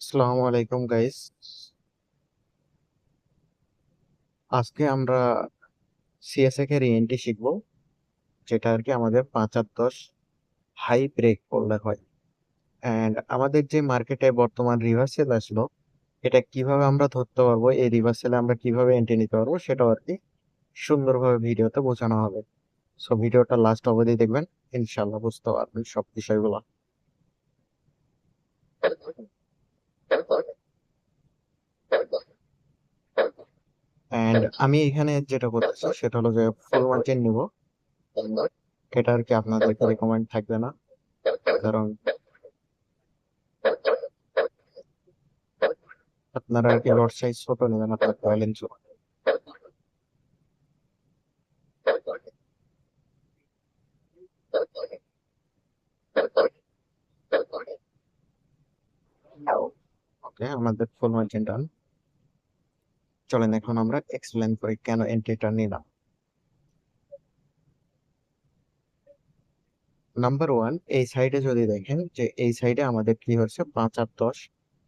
আসসালামু আলাইকুম গাইস আজকে আমরা সিএসএ কে রিএনটি শিখব, যেটা আর কি আমাদের পাঁচ আর দশ হাই ব্রেক করলে হয়। অ্যান্ড আমাদের যে মার্কেটে বর্তমান রিভার্সেল আসলো, এটা কীভাবে আমরা ধরতে পারব, এই রিভার্সেলে আমরা কীভাবে এন্ট্রি নিতে পারব, সেটাও আর কি সুন্দরভাবে ভিডিওতে বোঝানো হবে। সো ভিডিওটা লাস্ট অবধি দেখবেন ইনশাল্লাহ বুঝতে পারবেন সব বিষয়গুলো। অ্যান্ড আমি এখানে যেটা করতেছি সেটা হলো যে ফুল মার্জিন নিব। এটা আর কি আপনাদের রেকমেন্ড থাকবে না। কারণ আপনারা আর কি লট সাইজ ছোট নেবেন আপনার টয়লেন ছোট ওকে আমাদের ফুল মার্জিন ডান চলেন এখন আমরা এক্সপ্লেন করি কেন এন্ট্রিটা নিলাম। নাম্বার ওয়ান এই সাইডে যদি দেখেন যে এই সাইডে আমাদের কি হচ্ছে? পাঁচ আর দশ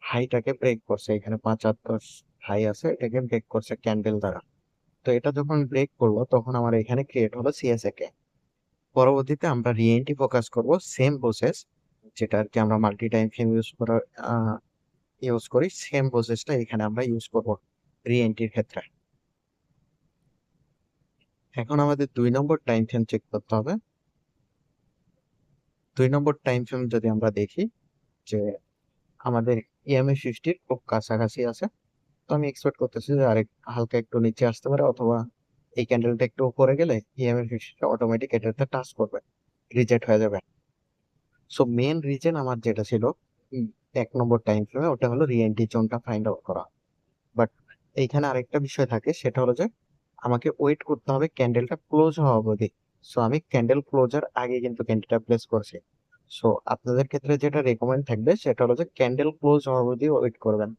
হাইটাকে ব্রেক করছে। এখানে পাঁচ আর দশ হাই আছে, এটাকে ব্রেক করছে ক্যান্ডেল দ্বারা। তো এটা যখন ব্রেক করল তখন আমার এখানে ক্রিয়েট হলো সিএসএ কে। পরবর্তীতে আমরা রিএনটি ফোকাস করব সেম প্রসেস যেটা আর কি আমরা মাল্টি টাইম ফ্রেম ইউজ করার ইউজ করি সেম প্রসেসটা এখানে আমরা ইউজ করব। রিএনটির ক্ষেত্রে। এখন আমাদের দুই নম্বর টাইম ফ্রেম চেক করতে হবে। দুই নম্বর টাইম ফ্রেম যদি আমরা দেখি যে আমাদের ইএমএ ফিফটির খুব কাছাকাছি আছে, তো আমি এক্সপেক্ট করতেছি যে আরেক, হালকা একটু নিচে আসতে পারে অথবা এই ক্যান্ডেলটা একটু উপরে গেলে ইএমএ ফিফটিটা অটোমেটিক এটাতে টাচ করবে রিজেক্ট হয়ে যাবে। সো মেন রিজন আমার যেটা ছিল এক নম্বর টাইম ফ্রেমে ওটা হলো রিএনটি জোনটা ফাইন্ড আউট করা। এইখানে আরেকটা বিষয় থাকে, সেটা হলো যে আমাকে ওয়েট করতে হবে ক্যান্ডেলটা ক্লোজ হওয়া অবধি। সো আমি ক্যান্ডেল ক্লোজার আগে কিন্তু ক্যান্ডেলটা প্লেস করছি। সো আপনাদের ক্ষেত্রে যেটা রেকমেন্ড থাকবে, সেটা হলো যে ক্যান্ডেল ক্লোজ হওয়া অবধি ওয়েট করবেন।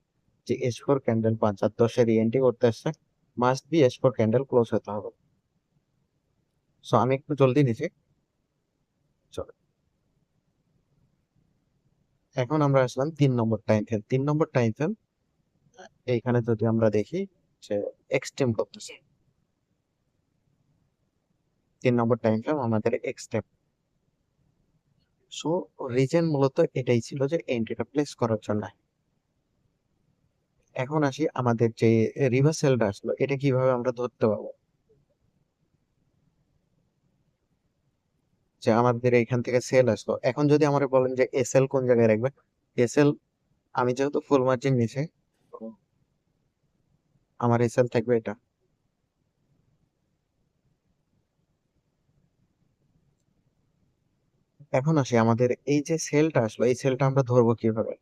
যে এস ফোর ক্যান্ডেল পাঁচ আর দশে রিএনটি করতে আসছে must be S four candle close হতে হবে। সো আমি একটু জলদি নিচ্ছি। চলো। এখন আমরা আসলাম তিন নম্বর টাইম ফ্রেম তিন নম্বর টাইম ফ্রেম এইখানে যদি আমরা দেখি যে এক্সটেম করতেছে। তিন নম্বর টাইম ফ্রেম আমাদের এক্সটেম সো রিজন মূলত এটাই ছিল যে এন্ট্রিটা প্লেস করার জন্য। এখন আসি আমাদের যে রিভার্সালটা আসলো এটা কীভাবে আমরা ধরতে পারব? যে আমাদের এখান থেকে সেল আসলো। এখন যদি আমার বলেন যে এসএল কোন জায়গায় রাখবে? এসএল আমি যেহেতু ফুল মার্জিন নিছি আমার এসএল থাকবে এটা। এখন আসি, আমাদের এই যে সেলটা আসলো, এই সেলটা আমরা ধরবো কীভাবে?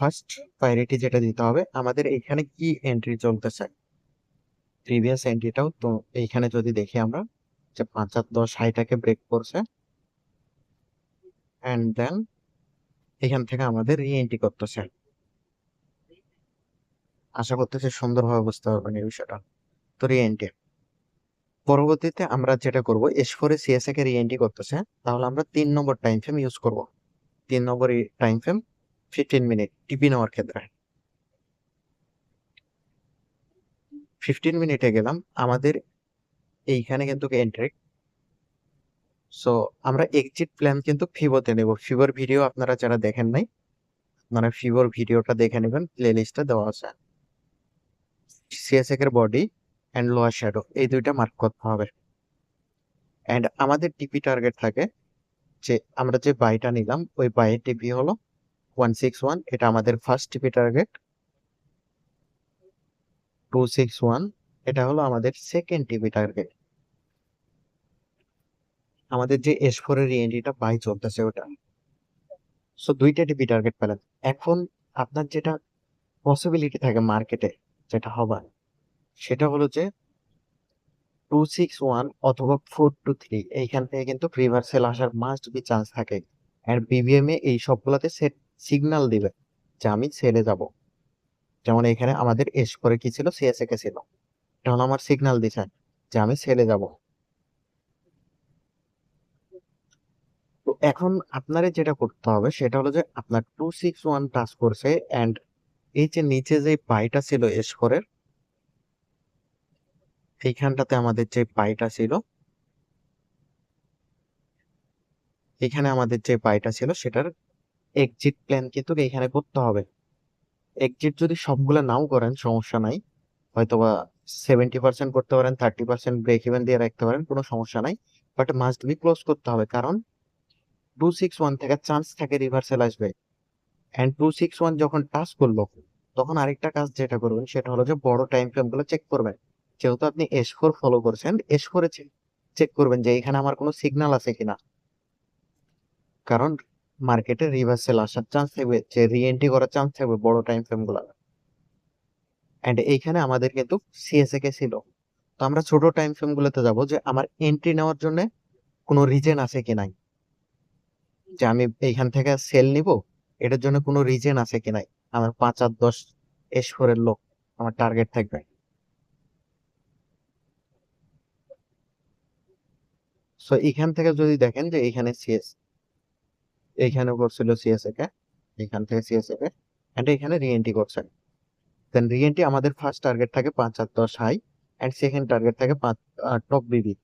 ফার্স্ট প্রায়োরিটি যেটা দিতে হবে, আমাদের এখানে কি এন্ট্রি চলতেছে? প্রিভিয়াস এন্ট্রিটাও তো এইখানে যদি দেখি আমরা, যে পাঁচ আর দশ হাইটাকে ব্রেক করছে। অ্যান্ড দেন এখান থেকে আমাদের রি এন্ট্রি করতেছে। আশা করতেছি সুন্দরভাবে বুঝতে পারবেন এই বিষয়টা। তো রি এন্ট্রি পরবর্তীতে আমরা যেটা করব এস ফোরে সিএসএ কে করতেছে, তাহলে আমরা তিন নম্বর টাইম ফ্রেম ইউজ করব। তিন নম্বর time frame fifteen minute TP নেওয়ার ক্ষেত্রে। ফিফটিন মিনিটে গেলাম, আমাদের এইখানে কিন্তু এন্ট্রি সো আমরা এক্সিট প্ল্যান কিন্তু ফিবোতে নেব। ফিবোর ভিডিও আপনারা যারা দেখেন নাই মানে ফিবোর ভিডিওটা দেখে নেবেন প্লে লিস্টে দেওয়া আছে। সিএসএক এর বডি অ্যান্ড লোয়ার শ্যাডো এই দুইটা মার্ক করতে হবে। অ্যান্ড আমাদের টিপি টার্গেট থাকে যে আমরা যে বাইটা নিলাম, ওই বাইয়ের টিপি হলো ওয়ান সিক্স ওয়ান এটা আমাদের first TP target two six one এটা হলো আমাদের সেকেন্ড টিপি টার্গেট আমাদের যে এস ফোর এর রিএনডিটা বাই চলতেছে ওটা। সো দুইটা টিপি টার্গেট পেলেন এখন আপনার যেটা পসিবিলিটি থাকে মার্কেটে যেটা হবার সেটা হলো যে টু সিক্স ওয়ান অথবা ফোর টু থ্রি এইখান থেকে কিন্তু রিভার্সেল আসার মাস্ট বি চান্স থাকে। আর বিবিএম এ এই সবগুলোতে সেট সিগন্যাল দিবে যে আমি সেলে যাব। যেমন এখানে আমাদের এস করে কি ছিল? সিএসএ কে ছিল। হলো আমার সিগন্যাল দিছে যে আমি সেলে যাব। এখন আপনারে যেটা করতে হবে, সেটা হলো যে আপনার টু সিক্স ওয়ান টাচ করছে অ্যান্ড এই যে নিচে যে পাইটা ছিল এস এইখানটাতে আমাদের যে পাইটা ছিল, এখানে আমাদের যে পাইটা ছিল সেটার এক্সিট প্ল্যান কিন্তু এখানে করতে হবে। এক্সিট যদি সবগুলো নাও করেন, সমস্যা নাই। হয়তোবা সেভেন্টি পার্সেন্ট করতে পারেন থার্টি পার্সেন্ট ব্রেক ইভেন দিয়ে রাখতে পারেন, কোনো সমস্যা নাই। বাট মাস্ট বি ক্লোজ করতে হবে, কারণ টু সিক্স ওয়ান থেকে চান্স থাকে রিভার্সাল আসবে। অ্যান্ড টু সিক্স ওয়ান যখন টাচ করল, তখন আরেকটা কাজ যেটা করবেন, সেটা হলো যে বড় টাইম ফ্রেমগুলো চেক করবেন। যেহেতু আপনি এস ফোর ফলো করছেন এস ফোরে চেক করবেন যে এখানে আমার কোনো সিগন্যাল আছে কিনা। কারণ মার্কেটে রিভার্সাল আসার চান্স থাকবে, যে রিএন্ট্রি করার চান্স থাকবে বড় টাইম ফ্রেমগুলো। অ্যান্ড এইখানে আমাদের কিন্তু সিএসএ কে ছিল। তো আমরা ছোট টাইম ফ্রেম গুলোতে যাব যে আমার এন্ট্রি নেওয়ার জন্য কোনো রিজন আছে কি নাই যে আমি এইখান থেকে সেল নিব এটার জন্য কোনো রিজন আছে কি নাই? আমার পাঁচ আর দশ এস ফোরের লোক আমার টার্গেট থাকবে। সো এখান থেকে যদি দেখেন যে এইখানে সিএস এইখানে করছিল সিএসএ কে এখান থেকে সিএসএ কে এন্ড এখানে রিএন্ট্রি করছে। দেন রিএন্ট্রি আমাদের ফার্স্ট টার্গেট থাকে পাঁচ আর দশ হাই এন্ড সেকেন্ড টার্গেট থাকে পাঁচ টপ বিবি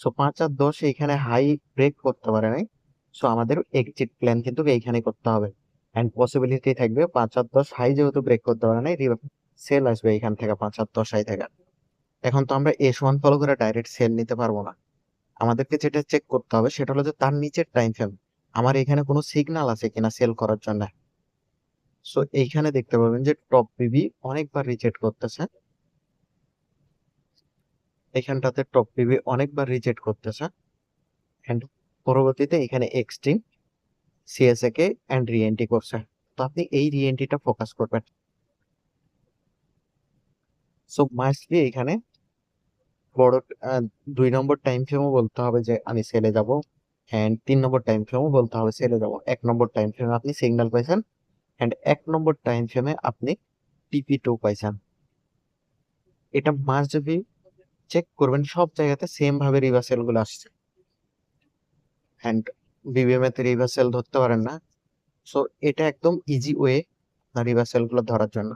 সো পাঁচ আর দশ এইখানে হাই ব্রেক করতে পারে নাই। সো আমাদের এক্সিট প্ল্যান কিন্তু এইখানে করতে হবে। এন্ড পসিবিলিটি থাকবে পাঁচ আর দশ হাই যেহেতু ব্রেক করতে পারে নাই সেল আসবে এখান থেকে পাঁচ আর দশ হাই থেকে। এখন তো আমরা এস ওয়ান ফলো করে ডাইরেক্ট সেল নিতে পারব না। আমাদেরকে যেটা চেক করতে হবে সেটা হলো যে তার নিচের টাইম ফ্রেম আমার এখানে কোনো সিগন্যাল আছে কিনা সেল করার জন্য? সো এইখানে দেখতে পাবেন যে টপ বিবি অনেকবার রিজেক্ট করতেছে। এখানটাতে টপ বিবি অনেকবার রিজেক্ট করতেছে। এন্ড পরবর্তীতে এখানে এক্সট্রিম সিএসএ কে এন্ড রিএন্ট্রি করছে। তো আপনি এই রিএন্ট্রিটা ফোকাস করবেন। সো মাস্টলি এখানে বড় দুই নম্বর টাইম ফ্রেমও বলতে হবে যে, আমি সেলে যাব অ্যান্ড তিন নম্বর টাইম ফ্রেমও বলতে হবে সেলে যাব। এক নম্বর টাইম ফ্রেমে আপনি সিগন্যাল পাইছেন অ্যান্ড এক নম্বর টাইম ফ্রেমে আপনি টিপি টু পাইছেন। এটা মাস্ট বি চেক করবেন, সব জায়গাতে সেম ভাবে রিভার্সালগুলো আসছে। অ্যান্ড বিবিএম এতে রিভার্সাল ধরতে পারেন না। সো এটা একদম ইজি ওয়ে আপনার রিভার্সালগুলো ধরার জন্য।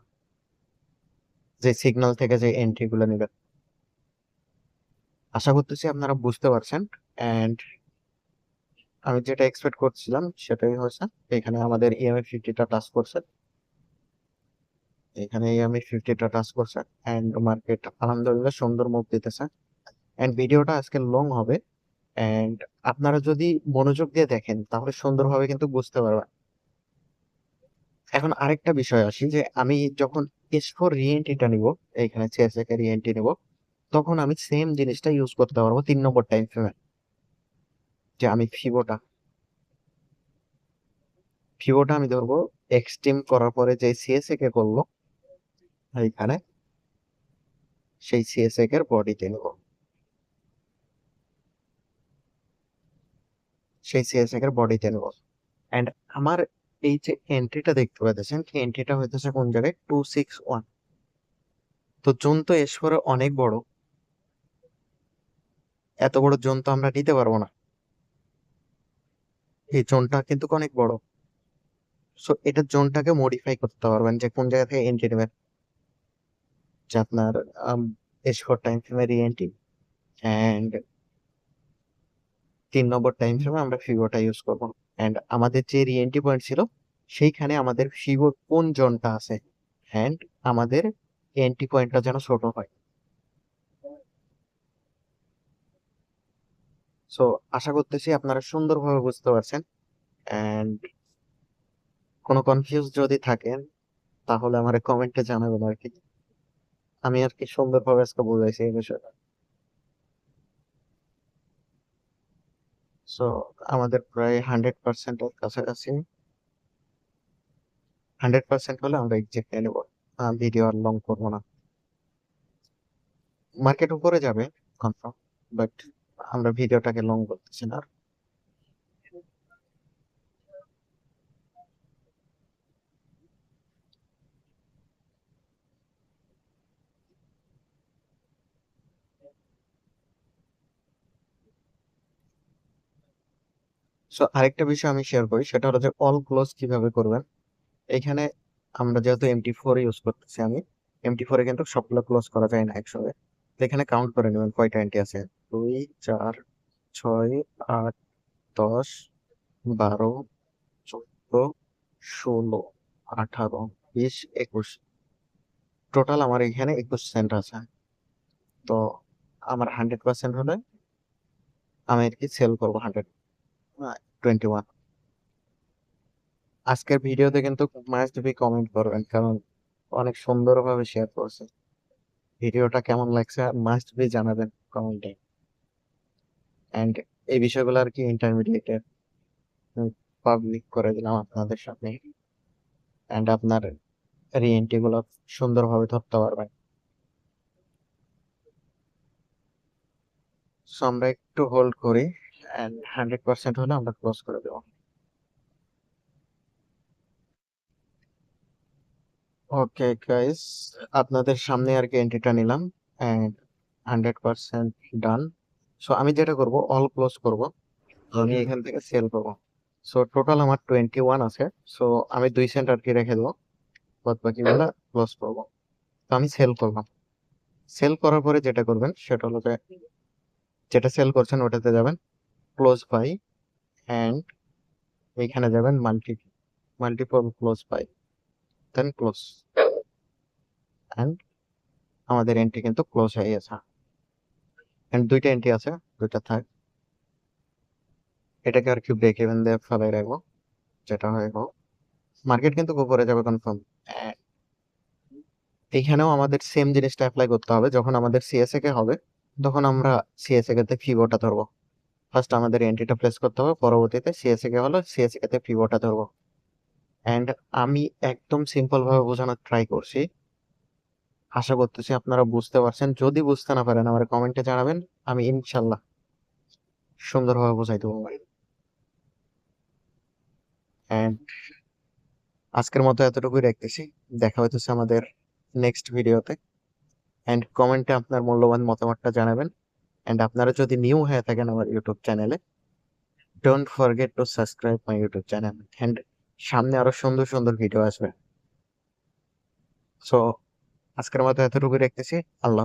যে সিগন্যাল থেকে যে এন্ট্রি গুলো নেবেন। আশা করতেছি আপনারা বুঝতে পারছেন। অ্যান্ড আমি যেটা এক্সপেক্ট করছিলাম সেটাই হয়েছে। এখানে আমাদের ইএমএ ফিফটিটা টাচ করছে। এখানে ইএমএ ফিফটিটা টাচ করছে। অ্যান্ড মার্কেট আলহামদুলিল্লাহ সুন্দর মুভ দিতেছে। অ্যান্ড ভিডিওটা আজকে লং হবে। অ্যান্ড আপনারা যদি মনোযোগ দিয়ে দেখেন, তাহলে সুন্দরভাবে কিন্তু বুঝতে পারবেন। এখন আরেকটা বিষয় আসি যে, আমি যখন এস ফোর রিএন্ট্রিটা নিব, এইখানে চেসেকে রিএন্ট্রি নিব, তখন আমি সেম জিনিসটা ইউজ করতে পারব তিন নম্বর টাইম ফ্রেমে যে আমি ফিবোটা ফিবোটা আমি ধরবো এক্সট্রিম করার পরে যে সিএসএ কে করল এইখানে সেই সিএসএ এর বডিতে নেব। সেই সিএসএ এর বডিতে নেব। এন্ড আমার এই যে এন্ট্রিটা দেখতে পাচ্ছেন এন্ট্রিটা হইতেছে কোন জায়গায়? টু সিক্স ওয়ান তো জোন তো এসপরে অনেক বড়। এত বড় জোন তো আমরা নিতে পারব না। এই জোনটা কিন্তু অনেক বড়। সো এটা জোনটাকে মডিফাই করতে পারবেন যে কোন জায়গা থেকে এন্ট্রি নেবেন। যে আপনার এস ফোর টাইম ফ্রেমে রি এন্ট্রি অ্যান্ড তিন নম্বর টাইম ফ্রেমে আমরা ফিগোটা ইউজ করব। অ্যান্ড আমাদের যে রি এন্ট্রি পয়েন্ট ছিল, সেইখানে আমাদের ফিগোর কোন জোনটা আছে? অ্যান্ড আমাদের এন্ট্রি পয়েন্টটা যেন ছোট হয়। সো আশা করতেছি আপনারা সুন্দরভাবে বুঝতে পারছেন। অ্যান্ড কোনো কনফিউজ যদি থাকেন, তাহলে আমার কমেন্টে জানাবেন আর কি। আমি আর কি সুন্দরভাবে আজকে বুঝাইছি এই বিষয়টা। সো আমাদের প্রায় হান্ড্রেড পার্সেন্টের কাছাকাছি। হান্ড্রেড পার্সেন্ট হলে আমরা এক্সাক্ট নিয়ে নেব। ভিডিও আর লং করব না। মার্কেট উপরে যাবে কনফার্ম বাট আমরা ভিডিওটাকে লং করতেছি না। সো আরেকটা বিষয় আমি শেয়ার করি, সেটা হলো যে অল ক্লোজ কীভাবে করবেন? এখানে আমরা যেহেতু এমটি ফোর ইউজ করতেছি আমি এমটি ফোরে কিন্তু সবগুলো ক্লোজ করা যায় না একসঙ্গে। এখানে কাউন্ট করে নেবেন কয়টা এন্টি আছে? দুই, চার, ছয়, আট, দশ, বারো, চোদ্দ, ষোলো, আঠারো, বিশ, একুশ। টোটাল আমার এখানে একুশ সেন্ট আছে। তো আমার হান্ড্রেড পার্সেন্ট হলে আমি আর কি সেল করব হান্ড্রেড টোয়েন্টি ওয়ান আজকের ভিডিওতে কিন্তু মাস্ট বি কমেন্ট করবেন কারণ অনেক সুন্দরভাবে শেয়ার করছে। ভিডিওটা কেমন লাগছে মাস্ট বি জানাবেন কমেন্টে। অ্যান্ড এই বিষয়গুলো আর কি ইন্টারমিডিয়েটের পাবলিক করে দিলাম আপনাদের সামনে। অ্যান্ড আপনার রিএন্টি গুলো সুন্দরভাবে ধরতে পারবেন। সো আমরা একটু হোল্ড করি। অ্যান্ড হান্ড্রেড পার্সেন্ট হলে আমরা ক্লোজ করে দেবো। ওকে গাইস আপনাদের সামনে আর কি এন্ট্রিটা নিলাম and hundred percent done so আমি যেটা করব অল ক্লোজ করব। আমি এখান থেকে সেল করব। সো টোটাল আমার টোয়েন্টি ওয়ান আছে। সো আমি দুই সেন্ট আর কি রেখে দেবো। বাদ বাকিগুলো ক্লোজ করব। তো আমি সেল করলাম। সেল করার পরে যেটা করবেন সেটা হলো যে যেটা সেল করছেন ওটাতে যাবেন। ক্লোজ বাই অ্যান্ড এইখানে যাবেন multi multiple close buy then close and আমাদের এন্ট্রি কিন্তু ক্লোজ হয়ে গেছে। অ্যান্ড দুইটা এন্ট্রি আছে, দুইটা থাক। এটাকে আর কি ব্রেক ইভেন দিয়ে ফেলাই রাখব, যেটা হয়ে হোক মার্কেট কিন্তু উপরে যাবে কনফার্ম এইখানেও আমাদের সেম জিনিসটা অ্যাপ্লাই করতে হবে, যখন আমাদের সিএসএ কে হবে, তখন আমরা সিএসএ কে ফিবোটা ধরবো। ফার্স্ট আমাদের এন্ট্রিটা প্লেস করতে হবে, পরবর্তীতে সিএসএ কে হলো সিএসএ কে ফিবোটা ধরবো। অ্যান্ড আমি একদম সিম্পল ভাবে বোঝানোর ট্রাই করছি। আশা করতেছি আপনারা বুঝতে পারছেন। যদি বুঝতে না পারেন, আমার কমেন্টে জানাবেন, আমি ইনশাল্লাহ সুন্দরভাবে বোঝাই দেবো অ্যান্ড আজকের মতো এতটুকুই রাখতেছি। দেখা হইতেছে আমাদের নেক্সট ভিডিওতে অ্যান্ড কমেন্টে আপনার মূল্যবান মতামতটা জানাবেন। অ্যান্ড আপনারা যদি নিউ হয়ে থাকেন আমার ইউটিউব চ্যানেলে don't forget to subscribe my YouTube channel and সামনে আরও সুন্দর সুন্দর ভিডিও আসবে। সো আজকের মতো এতটুকু দেখতেছি আল্লাহ